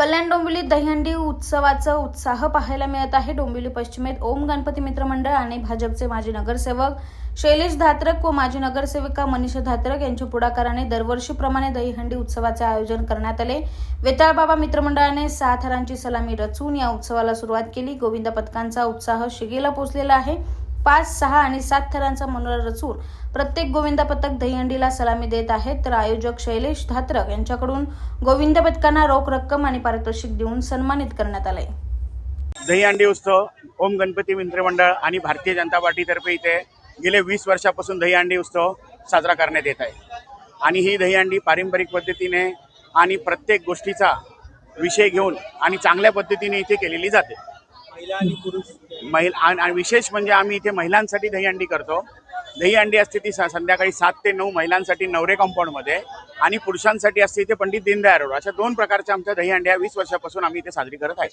कल्याण डोंबिवली दहीहंडी उत्सवाचा उत्साह पाहायला मिळत आहे. डोंबिवली पश्चिमेत ओम गणपती मित्र मंडळ आणि भाजपचे माजी नगरसेवक शैलेश धात्रक व माजी नगरसेविका मनीषा धात्रक यांच्या पुढाकाराने दरवर्षीप्रमाणे दहीहंडी उत्सवाचे आयोजन करण्यात आले. वेताळबाबा मित्रमंडळाने सहा थरांची सलामी रचून या उत्सवाला सुरुवात केली. गोविंद पथकांचा उत्साह शिगेला पोचलेला आहे. पाच सहा आणि सात थरांचा मनोरा रचून प्रत्येक गोविंद पथक दहीहंडीला सलामी देत आहेत. तर आयोजक शैलेश धात्रक यांच्याकडून गोविंद पथकांना रोख रक्कम आणि पारितोषिक देऊन सन्मानित करण्यात आले दहीहंडी उत्सव ओम गणपती मित्रमंडळ आणि भारतीय जनता पार्टीतर्फे इथे गेले वीस वर्षापासून दहीहंडी उत्सव साजरा करण्यात येत आहे. आणि ही दहीहंडी पारंपरिक पद्धतीने आणि प्रत्येक गोष्टीचा विषय घेऊन आणि चांगल्या पद्धतीने इथे केलेली जाते. महिला आणि पुरुष महिला आणि विशेष म्हणजे आम्ही इथे महिलांसाठी दहीहंडी करतो. दहीहंडी असते ती संध्याकाळी सात ते नऊ महिलांसाठी नवरे कंपाऊंडमध्ये आणि पुरुषांसाठी असते इथे पंडित दीनदयाळ रोड अशा दोन प्रकारच्या आमच्या दहीहंड्या वीस वर्षापासून आम्ही इथे साजरी करत आहे.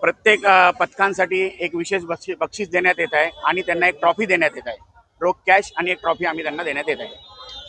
प्रत्येक पथकांसाठी एक विशेष बक्षीस बक्षीस देण्यात येत आहे आणि त्यांना एक ट्रॉफी देण्यात येत आहे. रोख कॅश आणि एक ट्रॉफी आम्ही त्यांना देण्यात येत आहे.